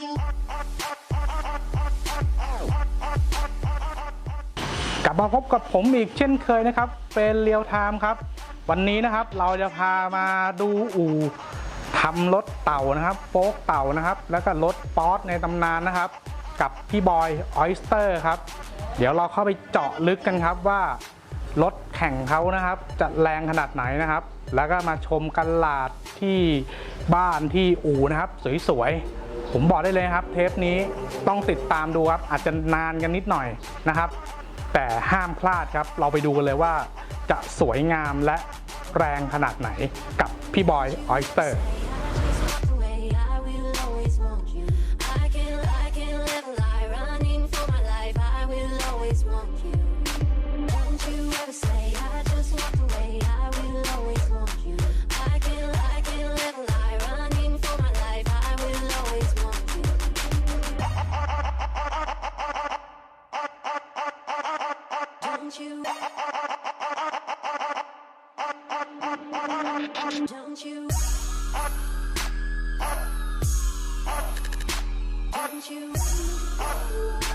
กลับมาพบกับผมอีกเช่นเคยนะครับ เป็นเรียวไทม์ครับ วันนี้นะครับเราจะพามาดูอู่ทำรถเต่านะครับโป๊กเต่านะครับ แล้วก็รถป๊อตในตำนานนะครับ กับพี่บอยออยสเตอร์ครับ เดี๋ยวเราเข้าไปเจาะลึกกันครับว่ารถแข่งเขานะครับ จะแรงขนาดไหนนะครับ แล้วก็มาชมกันลาดที่บ้านที่อู่นะครับ สวยๆ ผมบอกได้เลยครับ เทปนี้ต้องติดตามดูครับอาจจะนานกันนิดหน่อยนะครับ แต่ห้ามพลาดครับ เราไปดูกันเลยว่าจะสวยงามและแรงขนาดไหนกับพี่บอยออยสเตอร์ Don't you? Don't you?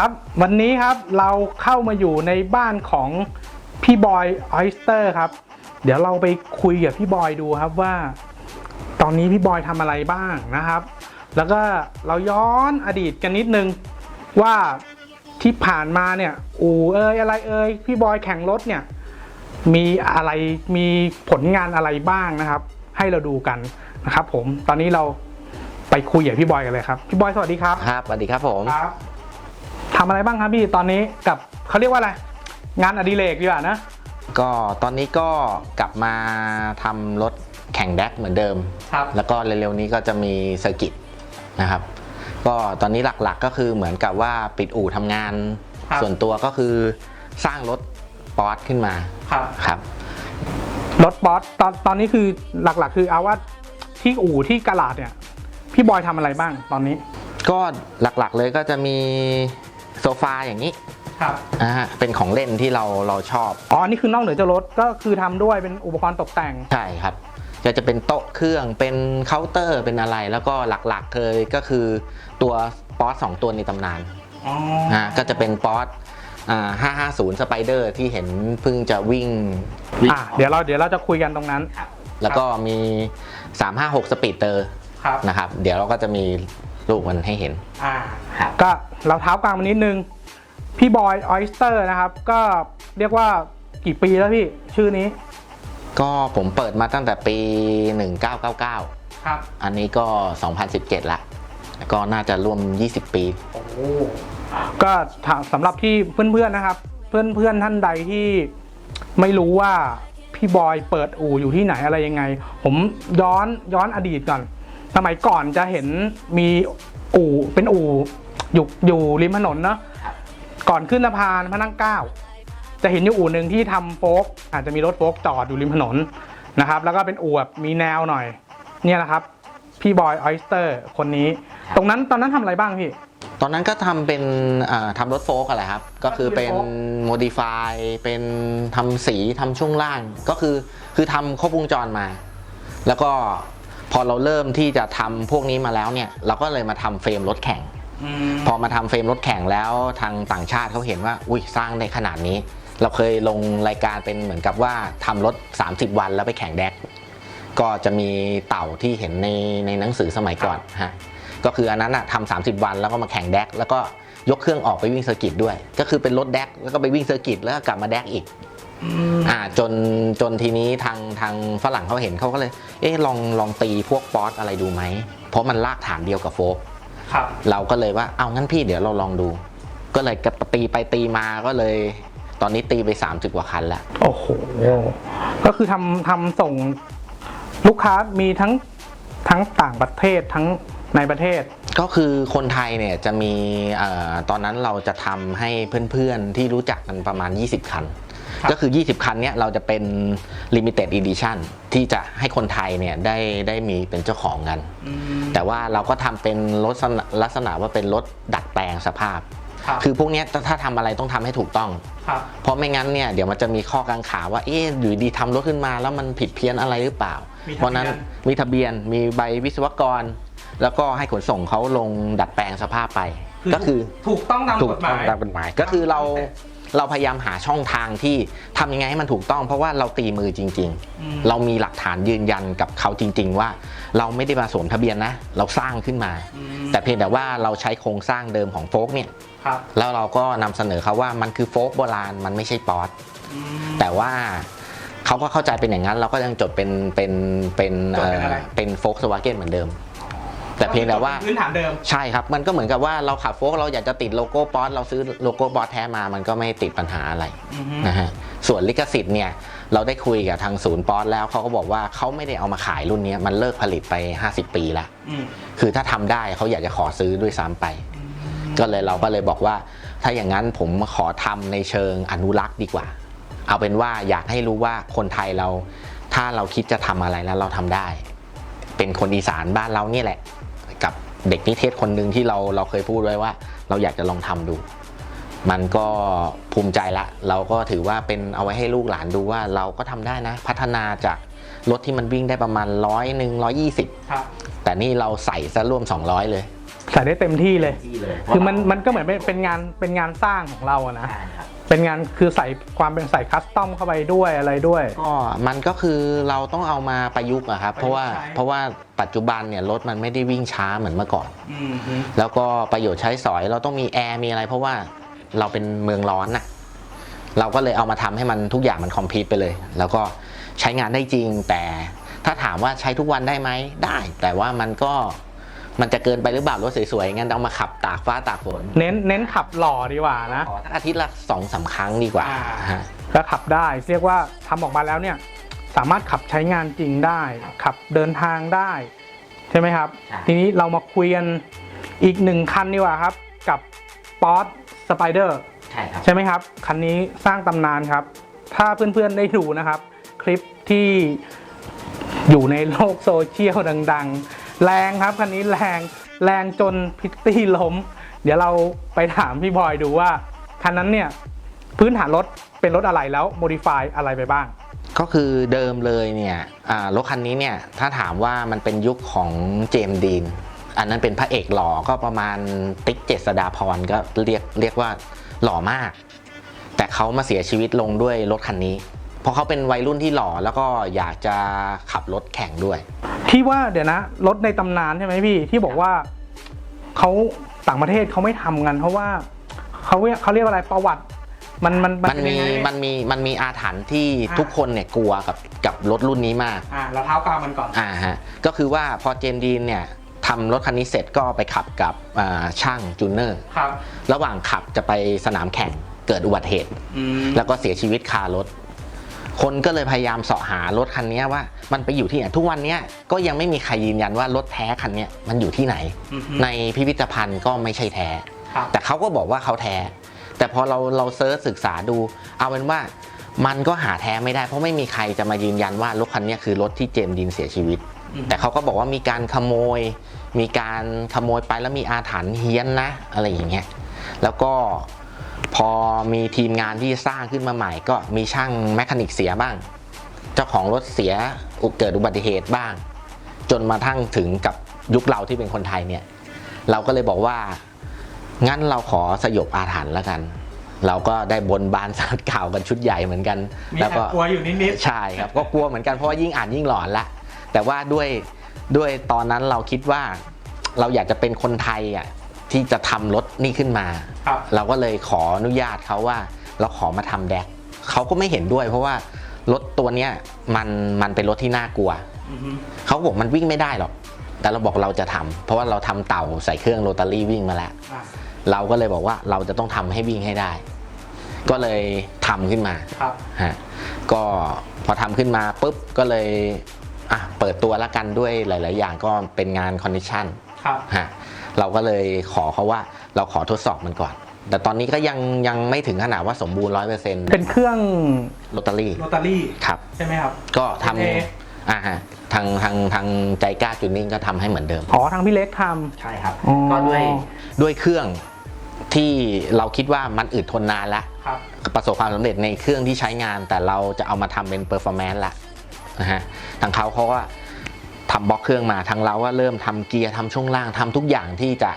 ครับวันนี้ครับเราเข้ามาอยู่ในบ้านของพี่บอยออยสเตอร์ครับ เดี๋ยวเราไปคุยกับพี่บอยดูครับว่า ตอนนี้พี่บอยทำอะไรบ้างนะครับ แล้วก็เราย้อนอดีตกันนิดนึงว่าที่ผ่านมาเนี่ย อูเอยอะไรเอยพี่บอยแข่งรถเนี่ย มีอะไรมีผลงานอะไรบ้างนะครับ ให้เราดูกันนะครับ ผมตอนนี้เราไปคุยกับพี่บอยกันเลยครับ พี่บอยสวัสดีครับ ครับสวัสดีครับผม ครับ ทำอะไรบ้างครับพี่ตอนนี้กับเขาเรียกว่าอะไร งานอดิเรกดีกว่านะ ก็ตอนนี้ก็กลับมาทำรถแข่งแดกเหมือนเดิมครับแล้วก็เร็วๆนี้ก็จะมีเซอร์กิตนะครับ ก็ตอนนี้หลักๆก็คือเหมือนกับว่าปิดอู่ทำงานครับส่วนตัวก็คือสร้างรถป๊อตขึ้นมาครับครับรถบอสตอนตอนนี้คือหลักๆ คือเอาว่าที่อู่ที่กะลาดเนี่ยพี่บอยทำอะไรบ้างตอนนี้ ก็หลักๆเลยก็จะมี โซฟาอย่างนี้ครับนะฮะเป็นของเล่นที่เราเราชอบ อ๋อ นี่คือนอกเหนือจากรถก็คือทำด้วยเป็นอุปกรณ์ตกแต่ง ใช่ครับจะจะเป็นโต๊ะเครื่องเป็นเคาน์เตอร์เป็นอะไรแล้วก็หลักๆเลยก็คือตัวป๊อตสองตัวในตำนานอ๋ออ่าก็จะเป็นป๊อตอ่า550สไปเดอร์ที่เห็นเพิ่งจะวิ่งวิ่งอะเดี๋ยวเราเดี๋ยวเราจะคุยกันตรงนั้น แล้วก็มี 356 สปีดเตอร์ครับ นะครับ เดี๋ยวเราก็จะมี รูปมันให้เห็น อ่าครับก็เราเท้ากลางมานิดนึง พี่บอยออยสเตอร์นะครับ ก็เรียกว่ากี่ปีแล้วพี่ ชื่อนี้ ก็ผมเปิดมาตั้งแต่ปี 1999 ครับ อันนี้ก็ 2017 ละแล้วก็น่าจะร่วม 20 ปีก็ถามสำหรับที่เพื่อนๆนะครับ เพื่อนๆท่านใดที่ไม่รู้ว่าพี่บอยเปิดอู่อยู่ที่ไหนอะไรยังไง ผมย้อนย้อนอดีตก่อน สมัยก่อนจะเห็นมีอู่เป็นอู่อยู่อยู่ริมถนนเนาะก่อนขึ้นสะพานพระนั่งเกล้าจะเห็นอยู่อู่หนึ่งที่ทำโฟกซ์อาจจะมีรถโฟกซ์จอดอยู่ริมถนนนะครับ แล้วก็เป็นอู่แบบมีแนวหน่อย เนี่ยแหละครับ พี่บอยออยสเตอร์คนนี้ ตรงนั้นตอนนั้นทำอะไรบ้างพี่ ตอนนั้นก็ทำเป็นอ่าทำรถโฟล์กอะไรครับ ก็คือเป็นโฟล์โมดิฟายเป็นทำสีทำช่วงล่าง ก็คือคือทำครบวงจรมา แล้วก็ พอเราเริ่มที่จะทำพวกนี้มาแล้วเนี่ย เราก็เลยมาทำเฟรมรถแข่งพอมาทำเฟรมรถแข่งแล้วทางต่างชาติเขาเห็นว่า อุ้ยสร้างได้ขนาดนี้ เราเคยลงรายการเป็นเหมือนกับว่าทำรถ 30 วันแล้วไปแข่งแดกก็จะมีเต่าที่เห็นในในหนังสือสมัยก่อนฮะก็คืออันนั้นอะทำ30วันแล้วก็มาแข่งแดกแล้วก็ยกเครื่องออกไปวิ่งเซอร์กิตด้วย ก็คือเป็นรถแดกแล้วก็ไปวิ่งเซอร์กิตแล้วก็กลับมาแดกอีก อ่าจนจนทีนี้ทางทางฝรั่งเขาเห็นเขาก็เลย เอ๊ะลองลองตีพวกป๊อตอะไรดูไหม เพราะมันลากฐานเดียวกับโฟกครับ เราก็เลยว่าเอางั้นพี่เดี๋ยวเราลองดู ก็เลยกระตีไปตีมาก็เลย ตอนนี้ตีไป30กว่าคันแล้วโอ้โห ก็คือทำทำส่งลูกค้ามีทั้งทั้งต่างประเทศทั้งในประเทศ ก็คือคนไทยเนี่ยจะมีเออตอนนั้นเราจะทำให้เพื่อนๆที่รู้จักกันประมาณ 20 คันครับ ก็คือ 20 คันเนี่ยเราจะเป็น limited edition ที่จะให้คนไทยเนี่ยได้ได้มีเป็นเจ้าของกัน แต่ว่าเราก็ทำเป็นรถลักษณะว่าเป็นรถดัดแปลงสภาพครับคือพวกเนี้ยถ้าทำอะไรต้องทำให้ถูกต้องครับเพราะไม่งั้นเนี่ยเดี๋ยวมันจะมีข้อกังขาว่าเอ๊ะอยู่ดีทำรถขึ้นมาแล้วมันผิดเพี้ยนอะไรหรือเปล่ามีทะเบียนเพราะนั้นมีทะเบียนมีใบวิศวกร แล้วก็ให้ขนส่งเขาลงดัดแปลงสภาพไป ก็คือถูกต้องตามถูกกฎหต้อมางยตามกฎหมายก็คือเรา เราพยายามหาช่องทางที่ทำยังไงให้มันถูกต้อง เพราะว่าเราตีมือจริงอืมๆเรามีหลักฐานยืนยันกับเขาจริง ๆ ว่า เราไม่ได้มาสวมทะเบียนนะ เราสร้างขึ้นมาอืมแต่เพียงแต่ว่าเราใช้โครงสร้างเดิมของโฟกเนี่ยครับแล้วเราก็นำเสนอเขาว่ามันคือโฟกโบราณมันไม่ใช่ป๊อตอืมแต่ว่าเขาก็เข้าใจเป็นอย่างนั้น เราก็ยังจดเป็นเป็นเป็นจดเป็นอะไรเป็นโฟกสวาเกนเหมือนเดิม แต่เพียงแต่ว่าพื้นฐานเดิมใช่ครับ มันก็เหมือนกับว่าเราขับโฟกเราอยากจะติดโลโก้ป๊อตเราซื้อโลโก้ป๊อตแท้มามันก็ไม่ติดปัญหาอะไรอือฮึนะฮะส่วนลิขสิทธิ์เนี่ยเราได้คุยกับทางศูนย์ป๊อตแล้วเขาก็บอกว่าเขาไม่ได้เอามาขายรุ่นนี้มันเลิกผลิตไป 50 ปีแล้วอืมคือถ้าทำได้เขาอยากจะขอซื้อด้วยซ้ำไป ก็เลยเราก็เลยบอกว่า ถ้าอย่างนั้นผมขอทำในเชิงอนุรักษ์ดีกว่า เอาเป็นว่าอยากให้รู้ว่าคนไทยเรา ถ้าเราคิดจะทำอะไรแล้วเราทำได้ เป็นคนอีสานบ้านเราเนี่ยแหละกับ เด็กนิเทศคนหนึ่งที่เราเราเคยพูดไว้ว่า เราอยากจะลองทำดู มันก็ภูมิใจละ เราก็ถือว่าเป็นเอาไว้ให้ลูกหลานดูว่าเราก็ทำได้นะ พัฒนาจากรถที่มันวิ่งได้ประมาณร้อยหนึ่งร้อยี่สิบครับแต่นี่เราใส่ซะร่วม 200 เลยใส่ได้เต็มที่เลยที่เลยคือมันมันก็เหมือนเป็นเป็นงานเป็นงานสร้างของเราอะนะ เป็นงานคือใส่ความเป็นใส่คัสตอมเข้าไปด้วยอะไรด้วย ก็มันก็คือเราต้องเอามาประยุกต์อะครับ เพราะว่าประยุกต์ใช้ เพราะว่าปัจจุบันเนี่ยรถมันไม่ได้วิ่งช้าเหมือนเมื่อก่อน อืมฮึแล้วก็ประโยชน์ใช้สอยเราต้องมีแอร์มีอะไร เพราะว่าเราเป็นเมืองร้อนน่ะเราก็เลยเอามาทำให้มันทุกอย่างมันคอมพิวไปเลย แล้วก็ใช้งานได้จริงแต่ถ้าถามว่าใช้ทุกวันได้ไหมได้ แต่ว่ามันก็ มันจะเกินไปหรือเปล่ารถสวยๆงั้นเอามาขับตากฟ้าตากฝนเน้นเน้นขับหล่อดีกว่านะขอสักอาทิตย์ละสองสามครั้งดีกว่าอ่าฮะก็ขับได้เรียกว่าทำออกมาแล้วเนี่ยสามารถขับใช้งานจริงได้ ขับเดินทางได้ ใช่ไหมครับใช่ทีนี้เรามาคุยกันอีกหนึ่งคันดีกว่าครับ กับป๊อตสไปเดอร์ใช่ครับใช่ไหมครับ คันนี้สร้างตำนานครับ ถ้าเพื่อนๆได้ดูนะครับ คลิปที่อยู่ในโลกโซเชียลดัง ๆ แรงครับคันนี้แรงแรงจนพิตตี้ล้ม เดี๋ยวเราไปถามพี่บอยดูว่าคันนั้นเนี่ยพื้นฐานรถเป็นรถอะไรแล้วโมดิฟายอะไรไปบ้าง ก็คือเดิมเลยเนี่ยอ่ารถคันนี้เนี่ยถ้าถามว่ามันเป็นยุคของเจมดีนอันนั้นเป็นพระเอกหล่อก็ประมาณติ๊กเจษดาพรก็เรียกเรียกว่าหล่อมาก แต่เขามาเสียชีวิตลงด้วยรถคันนี้ เพราะเขาเป็นวัยรุ่นที่หล่อแล้วก็อยากจะขับรถแข่งด้วย ที่ว่าเดี๋ยวนะ รถในตำนานใช่ไหมพี่ ที่บอกว่าเขาต่างประเทศเขาไม่ทำกัน เพราะว่าเขาเรียกเขาเรียกว่าอะไรประวัติ มันมันมันเป็นมียังไงมันมีมันมีอาถรรพ์ที่อ่าทุกคนเนี่ยกลัวกับกับรถรุ่นนี้มาก อ่าเราเท้ากาวมันก่อน อ่าฮะก็คือว่าพอเจมส์ดีนเนี่ยทำรถคันนี้เสร็จก็ไปขับกับอ่าช่างจูเนอร์ ครับ ระหว่างขับจะไปสนามแข่งเกิดอุบัติเหตุ อืมแล้วก็เสียชีวิตคารถ คนก็เลยพยายามเสาะหารถคันนี้ว่ามันไปอยู่ที่ไหนทุกวันเนี้ยก็ยังไม่มีใครยืนยันว่ารถแท้คันเนี้ยมันอยู่ที่ไหนอือฮึในพิพิธภัณฑ์ก็ไม่ใช่แท้ครับแต่เขาก็บอกว่าเขาแท้ แต่พอเราเราเซิร์ชศึกษาดู เอาเป็นว่ามันก็หาแท้ไม่ได้เพราะไม่มีใครจะมายืนยันว่ารถคันเนี้ยคือรถที่เจมส์ดินเสียชีวิตอืมแต่เขาก็บอกว่ามีการขโมย มีการขโมยไปแล้วมีอาถรรพ์เฮี้ยนนะ อะไรอย่างเงี้ยแล้วก็ พอมีทีมงานที่สร้างขึ้นมาใหม่ก็มีช่างแมคานิกเสียบ้าง เจ้าของรถเสียอุเกิดอุบัติเหตุบ้าง จนมาทั้งถึงกับยุคเราที่เป็นคนไทยเนี่ย เราก็เลยบอกว่า งั้นเราขอสยบอาถรรพ์แล้วกัน เราก็ได้บนบานสารกล่าวกันชุดใหญ่เหมือนกันมีแล้วแอบก็กลัวอยู่นิดใช่ครับ ก็กลัวเหมือนกันเพราะว่ายิ่งอ่านยิ่งหลอนละแต่ว่าด้วยด้วยตอนนั้นเราคิดว่าเราอยากจะเป็นคนไทยอะ ที่จะทำรถนี่ขึ้นมาๆครับเราก็เลยขออนุญาตเขาว่า เราขอมาทำแดกเขาก็ไม่เห็นด้วย เพราะว่ารถตัวเนี้ยมันมันเป็นรถที่น่ากลัวอือฮึเขาบอกมันวิ่งไม่ได้หรอก แต่เราบอกเราจะทำเพราะว่าเราทำเต่าใส่เครื่องโรตารี่วิ่งมาแล้วอ่าเราก็เลยบอกว่าเราจะต้องทำให้วิ่งให้ได้ ก็เลยทำขึ้นมาครับฮะก็พอทำขึ้นมาปุ๊บก็เลยอะเปิดตัวละกันด้วยหลาย ๆ อย่างก็เป็นงานคอนดิชันครับฮะ เราก็เลยขอเขาว่าเราขอทดสอบมันก่อน แต่ตอนนี้ก็ยังยังไม่ถึงขนาดว่าสมบูรณ์ร้อยเปอร์เซ็นต์เป็นเครื่องลอตเตอรี่โรตารี่ครับ ใช่ไหมครับ ก็ทเอำอ่าฮะทางทางทางใจกล้าจูนนิ่งก็ทำให้เหมือนเดิม อ๋อทางพี่เล็กท ใช่ครับ อ๋อก็ด้วยด้วยเครื่องที่เราคิดว่ามันอึดทนนานแล้วำครับ ประสบความสำเร็จในเครื่องที่ใช้งานแต่เราจะเอามาทำเป็นเปอร์ฟอร์แมนซ์ละนะฮะทางเขาเขาก็ ทำบล็อกเครื่องมาทางเราก็เริ่มทำเกียร์ทำช่วงล่างทำทุกอย่างที่จะ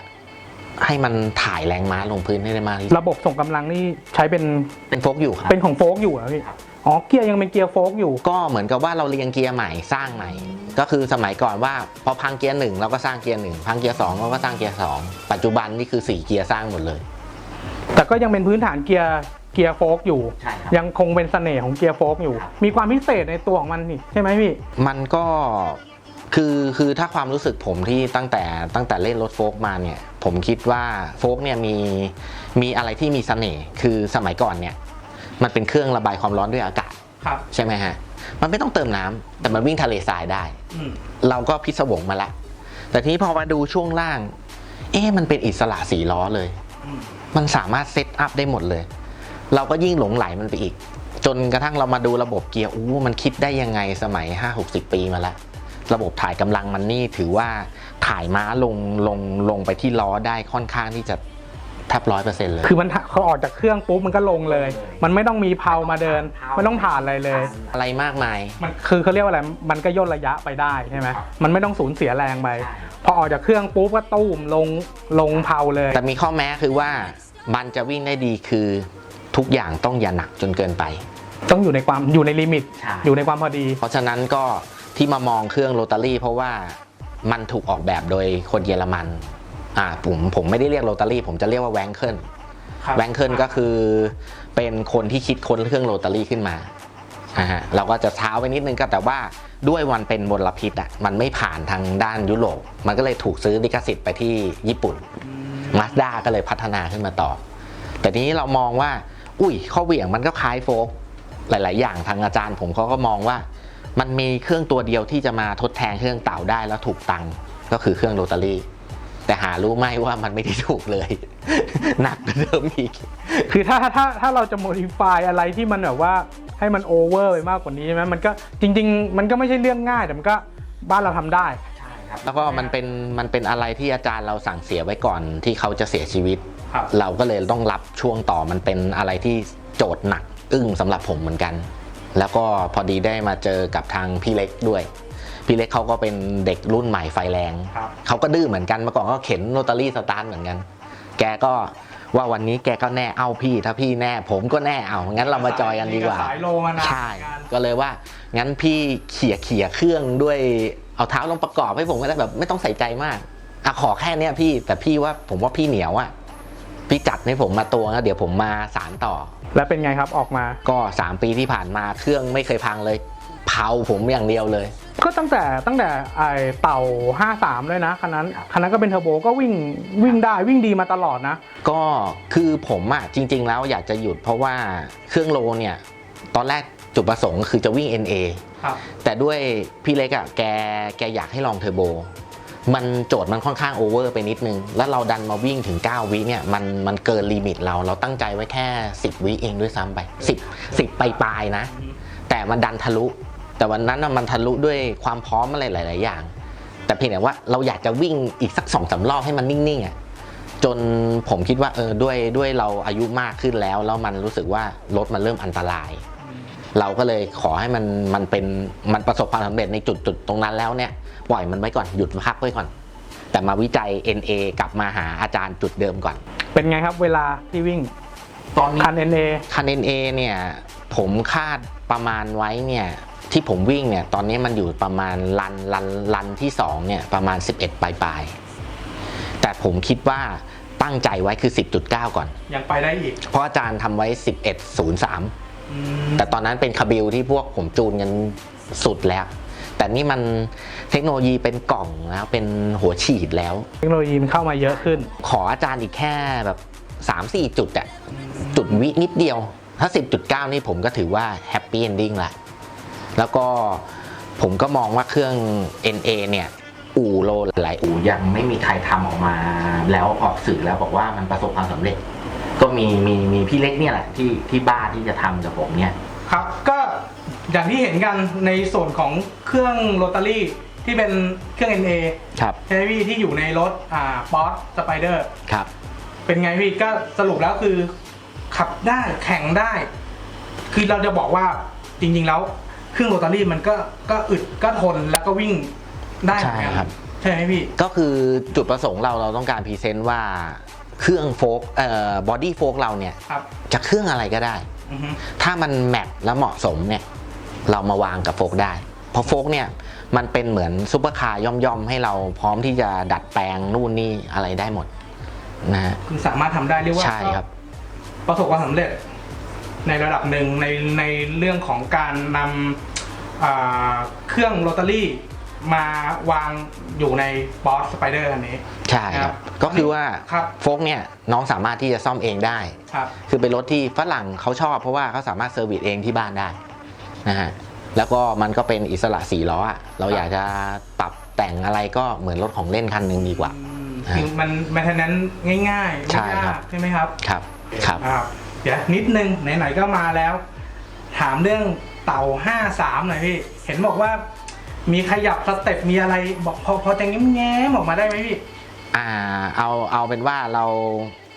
ให้มันถ่ายแรงม้าลงพื้นให้ได้มากที่สุดระบบส่งกำลังนี่ใช้เป็นเป็นโฟกอยู่ครับเป็นของโฟกอยู่เหรอพี่อ๋อเกียร์ยังเป็นเกียร์โฟกอยู่ ก็เหมือนกับว่าเราเรียงเกียร์ใหม่สร้างใหม่ ก็คือสมัยก่อนว่าพอพังเกียร์หนึ่งเราก็สร้างเกียร์หนึ่งพังเกียร์สองเราก็สร้างเกียร์สองปัจจุบันนี่คือสี่เกียร์สร้างหมดเลย แต่ก็ยังเป็นพื้นฐานเกียร์เกียร์โฟกอยู่ใช่ครับยังคงเป็นเสน่ห์ของเกียร์โฟกอยู่ครับมีความพิเศษในตัวของมันนี่ใช่ไหมพี่ มันก็ คือคือถ้าความรู้สึกผมที่ตั้งแต่ตั้งแต่เล่นรถโฟกมาเนี่ย ผมคิดว่าโฟกเนี่ยมีมีอะไรที่มีเสน่ห์คือสมัยก่อนเนี่ย มันเป็นเครื่องระบายความร้อนด้วยอากาศครับ ใช่ไหมฮะ มันไม่ต้องเติมน้ำแต่มันวิ่งทะเลทรายได้อืมเราก็พิศวงมาละ แต่ทีนี้พอมาดูช่วงล่าง เอ๊ะมันเป็นอิสระสีล้อเลยอืมมันสามารถเซตอัพได้หมดเลย เราก็ยิ่งหลงไหลมันไปอีก จนกระทั่งเรามาดูระบบเกียร์อู้มันคิดได้ยังไงสมัย 5-60 ปีมาแล้ว ระบบถ่ายกำลังมันนี่ถือว่าถ่ายม้าลงลงลงไปที่ล้อได้ค่อนข้างที่จะแทบร้อยเปอร์เซ็นต์เลย คือมันเขาออกจากเครื่องปุ๊บมันก็ลงเลย มันไม่ต้องมีเพามาเดิน ไม่ต้องผ่านอะไรเลย อะไรมากมาย มันคือเขาเรียกว่าอะไร มันก็ย่นระยะไปได้ใช่ไหมมันไม่ต้องสูญเสียแรงไป พอออกจากเครื่องปุ๊บก็ตู้มลงลงเพาเลย แต่มีข้อแม้คือว่ามันจะวิ่งได้ดีคือทุกอย่างต้องอย่าหนักจนเกินไป ต้องอยู่ในความอยู่ในลิมิตใช่อยู่ในความพอดี เพราะฉะนั้นก็ ที่มามองเครื่องโรตารี่เพราะว่ามันถูกออกแบบโดยคนเยอรมันอ่าผมผมไม่ได้เรียกโรตารี่ผมจะเรียกว่าแวงเคิลแวงเคิลก็คือเป็นคนที่คิดค้นเครื่องโรตารี่ขึ้นมาอ่าฮะเราก็จะเท้าไปนิดนึงก็แต่ว่าด้วยวันเป็นมลพิษอะมันไม่ผ่านทางด้านยุโรปมันก็เลยถูกซื้อลิขสิทธิ์ไปที่ญี่ปุ่นมาสด้าก็เลยพัฒนาขึ้นมาต่อ แต่ทีนี้เรามองว่า อุ้ยข้อเหวี่ยงมันก็คล้ายโฟกซ์หลาย ๆ อย่างทางอาจารย์ผมเขาก็มองว่า มันมีเครื่องตัวเดียวที่จะมาทดแทนเครื่องเต่าได้แล้วถูกตังค์ก็คือเครื่องโรตารี่ แต่หารู้ไหมว่ามันไม่ได้ถูกเลย หนักกว่าเดิมอีก คือถ้าถ้าถ้าเราจะ modify อะไรที่มันแบบว่าให้มันโอเวอร์ไปมากกว่านี้ใช่ไหมมันก็จริง ๆ มันก็ไม่ใช่เรื่องง่ายแต่มันก็บ้านเราทำได้แล้วก็มันเป็นมันเป็นอะไรที่อาจารย์เราสั่งเสียไว้ก่อนที่เขาจะเสียชีวิตครับเราก็เลยต้องรับช่วงต่อมันเป็นอะไรที่โจทย์หนักอึ้งสำหรับผมเหมือนกัน แล้วก็พอดีได้มาเจอกับทางพี่เล็กด้วย พี่เล็กเขาก็เป็นเด็กรุ่นใหม่ไฟแรง ครับ เขาก็ดื้อเหมือนกันเมื่อก่อนก็เข็นโรตารี่สตาร์ทเหมือนกัน แกก็ว่าวันนี้แกก็แน่เอาพี่ ถ้าพี่แน่ผมก็แน่เอางั้นเรามาจอยกันดีกว่า สายโลมานานใช่เหมือนกันก็เลยว่างั้นพี่เขี่ยเขี่ยเครื่องด้วยเอาเท้าลงประกอบให้ผมก็ได้แบบไม่ต้องใส่ใจมากอะขอแค่เนี้ยพี่แต่พี่ว่าผมว่าพี่เหนียวอะ พี่จัดให้ผมมาตัวแล้วเดี๋ยวผมมาสารต่อ แล้วเป็นไงครับออกมา ก็ 3 ปีที่ผ่านมาเครื่องไม่เคยพังเลย เผาผมอย่างเดียวเลย ก็ตั้งแต่ตั้งแต่ไอเต่า 53 เลยนะคันนั้นคันนั้นก็เป็นเทอร์โบก็วิ่งวิ่งได้วิ่งดีมาตลอดนะ ก็คือผมอะจริง ๆ แล้วอยากจะหยุดเพราะว่าเครื่องโลเนี่ย ตอนแรกจุดประสงค์คือจะวิ่ง NA ครับ แต่ด้วยพี่เล็กอะแกแกอยากให้ลองเทอร์โบ มันโจทย์มันค่อนข้างโอเวอร์ไปนิดนึง แล้วเราดันมาวิ่งถึง 9 วิเนี่ยมันมันเกินลิมิตเราเราตั้งใจไว้แค่ 10 วิเองด้วยซ้ำไป 10 10ปปลายนะ แต่มันดันทะลุ แต่วันนั้นมันทะลุด้วยความพร้อมอะไรหลาย ๆ อย่าง แต่เพียงแต่ว่าเราอยากจะวิ่งอีกสักสองสารอบให้มันนิ่งๆอะจนผมคิดว่าเออด้วยด้วยเราอายุมากขึ้นแล้วแล้วมันรู้สึกว่ารถมันเริ่มอันตราย เราก็เลยขอให้มันมันเป็นมันประสบความสำเร็จในจุดจุดตรงนั้นแล้วเนี่ยปล่อยมันไว้ก่อนหยุดพักไว้ก่อน แต่มาวิจัย NA กลับมาหาอาจารย์จุดเดิมก่อน เป็นไงครับเวลาที่วิ่งตอนนี้คัน NA คัน NA เนี่ยผมคาดประมาณไว้เนี่ยที่ผมวิ่งเนี่ยตอนนี้มันอยู่ประมาณลันลันลันที่2เนี่ยประมาณ 11 ปลายปลายๆแต่ผมคิดว่าตั้งใจไว้คือ 10.9 ก่อน ยังไปได้อีก เพราะอาจารย์ทำไว้ 11.03 แต่ตอนนั้นเป็นคาบิลที่พวกผมจูนกันสุดแล้ว แต่นี่มันเทคโนโลยีเป็นกล่องแล้วเป็นหัวฉีดแล้ว เทคโนโลยีมันเข้ามาเยอะขึ้น ขออาจารย์อีกแค่แบบ3-4 จุดอะจุดวินิดเดียว ถ้า 10.9 นี่ผมก็ถือว่าแฮปปี้เอนดิ้งละแล้วก็ผมก็มองว่าเครื่อง NA เนี่ยอู่โลหลายอู่ยังไม่มีใครทำออกมา แล้วออกสื่อแล้วบอกว่ามันประสบความสำเร็จก็ มีมีมีพี่เล็กเนี่ยแหละที่ที่บ้านที่จะทำกับผมเนี่ย ครับก็อย่างที่เห็นกันในส่วนของเครื่องโรตารี่ที่เป็นเครื่อง NA ครับ ใช่ไหมพี่ที่อยู่ในรถอ่าป๊อตสไปเดอร์ครับ เป็นไงพี่ก็สรุปแล้วคือ ขับได้แข่งได้ คือเราจะบอกว่าจริง ๆ แล้วเครื่องโรตารี่มันก็ก็อึดก็ทนแล้วก็วิ่งได้เหมือนกันใช่ครับ ใช่ไหมพี่ ก็คือจุดประสงค์เราเราต้องการพรีเซนต์ว่า เครื่องโฟกเอ่อบอดี้โฟกเราเนี่ยครับจะเครื่องอะไรก็ได้ อือฮึถ้ามันแมทและเหมาะสมเนี่ยเรามาวางกับโฟกได้ เพราะโฟกเนี่ยมันเป็นเหมือนซุปเปอร์คาร์ย่อมๆ ให้เราพร้อมที่จะดัดแปลงนู่นนี่อะไรได้หมดนะฮะคือสามารถทำได้เรียกว่าใช่ครับ ก็ประสบความสำเร็จ ในระดับหนึ่งในในเรื่องของการนำอ่าเครื่องโรตารี่ มาวางอยู่ในบอสสไปเดอร์อันนี้ ใช่คครัรับบ ก็คือว่าครับโฟกเนี่ยน้องสามารถที่จะซ่อมเองได้ ครับ คือเป็นรถที่ฝรั่งเขาชอบเพราะว่าเขาสามารถเซอร์วิสเองที่บ้านได้นะฮะแล้วก็มันก็เป็นอิสระสี่ล้ออะเราอยากจะปรับแต่งอะไรก็เหมือนรถของเล่นคันหนึ่งดีกว่าอืมฮะคือมันแมทเทนแนนง่ายๆใช่ไม่ครัยาบ กใช่ไหมครับครับครับครับเดี๋ยวนิดนึงไหนๆก็มาแล้ว ถามเรื่องเต่า 53หน่อยพี่ เห็นบอกว่า มีขยับสเต็ปมีอะไรบอกพอพอจะแง้มออกมาได้ไหมพี่ อ่าเอาเอาเป็นว่าเรา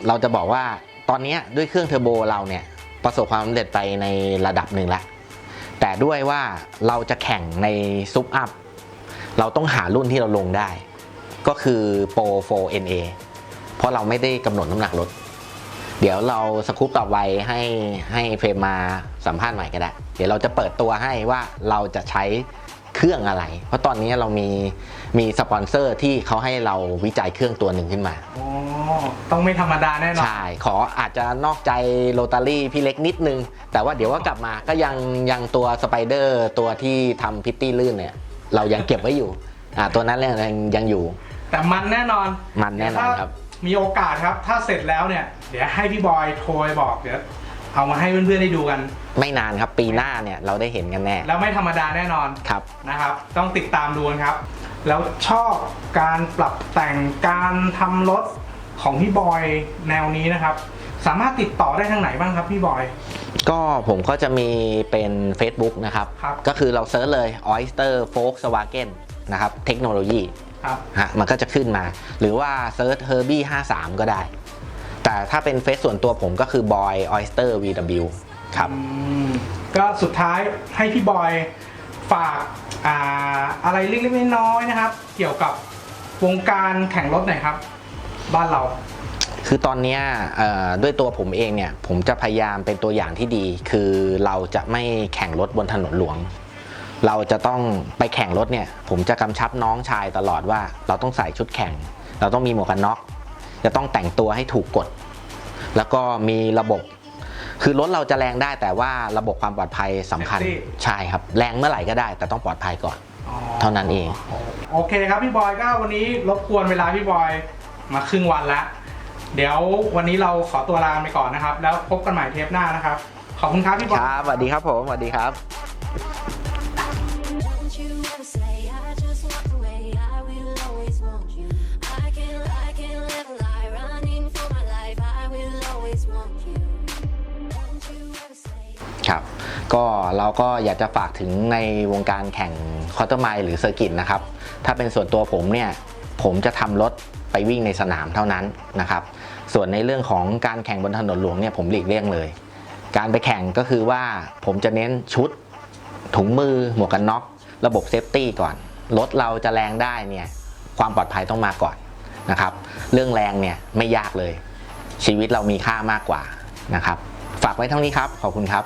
เราจะบอกว่าตอนนี้ด้วยเครื่องเทอร์โบเราเนี่ยประสบความสำเร็จไปในระดับหนึ่งละแต่ด้วยว่าเราจะแข่งในซุปอัพเราต้องหารุ่นที่เราลงได้ ก็คือโปร 4NA เพราะเราไม่ได้กำหนดน้ำหนักรถ เดี๋ยวเราสกู๊ปต่อไปให้ให้เฟรมมาสัมภาษณ์ใหม่ก็ได้ เดี๋ยวเราจะเปิดตัวให้ว่าเราจะใช้ เครื่องอะไร เพราะตอนนี้เรามีมีสปอนเซอร์ที่เขาให้เราวิจัยเครื่องตัวหนึ่งขึ้นมา อ๋อ ต้องไม่ธรรมดาแน่นอน ใช่ ขออาจจะนอกใจโรตารี่พี่เล็กนิดนึง แต่ว่าเดี๋ยวก็กลับมาก็ยังยังตัวสไปเดอร์ตัวที่ทำพิตตี้ลื่นเนี่ย เรายังเก็บไว้อยู่ อ่าตัวนั้นยังยังยังอยู่ แต่มันแน่นอนมันแน่นอนครับถ้ามีโอกาสครับ ถ้าเสร็จแล้วเนี่ย เดี๋ยวให้พี่บอยโทรไปบอกเดี๋ยว เอามาให้เพื่อนๆได้ดูกัน ไม่นานครับปีหน้าเนี่ยเราได้เห็นกันแน่ แล้วไม่ธรรมดาแน่นอนครับ นะครับ ต้องติดตามดูกันครับ แล้วชอบการปรับแต่งการทำรถของพี่บอยแนวนี้นะครับ สามารถติดต่อได้ทางไหนบ้างครับพี่บอย ก็ผมก็จะมีเป็น Facebook นะครับ ครับ ก็คือเราเซิร์ชเลย Oyster Volkswagen นะครับเทคโนโลยีครับ ฮะมันก็จะขึ้นมา หรือว่าเซิร์ช Herbie 53 ก็ได้ แต่ถ้าเป็นเฟซส่วนตัวผมก็คือ Boy Oyster VW ครับอืมก็สุดท้ายให้พี่บอยฝากอ่าอะไรเล็กๆน้อยๆนะครับ เกี่ยวกับวงการแข่งรถหน่อยครับ บ้านเรา คือตอนเนี้ยเอ่อด้วยตัวผมเองเนี่ย ผมจะพยายามเป็นตัวอย่างที่ดี คือเราจะไม่แข่งรถบนถนนหลวง เราจะต้องไปแข่งรถเนี่ย ผมจะกำชับน้องชายตลอดว่า เราต้องใส่ชุดแข่ง เราต้องมีหมวกกันน็อก จะต้องแต่งตัวให้ถูกกฎ แล้วก็มีระบบ คือรถเราจะแรงได้แต่ว่าระบบความปลอดภัยสำคัญ Safety ใช่ครับ แรงเมื่อไหร่ก็ได้ แต่ต้องปลอดภัยก่อน อ๋อเท่านั้นเอง โอเคครับพี่บอยก็วันนี้รบกวนเวลาพี่บอยมาครึ่งวันละเดี๋ยววันนี้เราขอตัวลาไปก่อนนะครับ แล้วพบกันใหม่เทปหน้านะครับ ขอบคุณครับพี่บคอยรับสวัสดีครับผมสวัสดีครับ ครับ ก็เราก็อยากจะฝากถึงในวงการแข่งคอร์เตอร์ไมล์หรือเซอร์กิตนะครับ ถ้าเป็นส่วนตัวผมเนี่ย ผมจะทำรถไปวิ่งในสนามเท่านั้นนะครับ ส่วนในเรื่องของการแข่งบนถนนหลวงเนี่ยผมหลีกเลี่ยงเลย การไปแข่งก็คือว่าผมจะเน้นชุด ถุงมือ หมวกกันน็อก ระบบเซฟตี้ก่อน รถเราจะแรงได้เนี่ย ความปลอดภัยต้องมาก่อนนะครับ เรื่องแรงเนี่ยไม่ยากเลย ชีวิตเรามีค่ามากกว่านะครับ ฝากไว้เท่านี้ครับ ขอบคุณครับ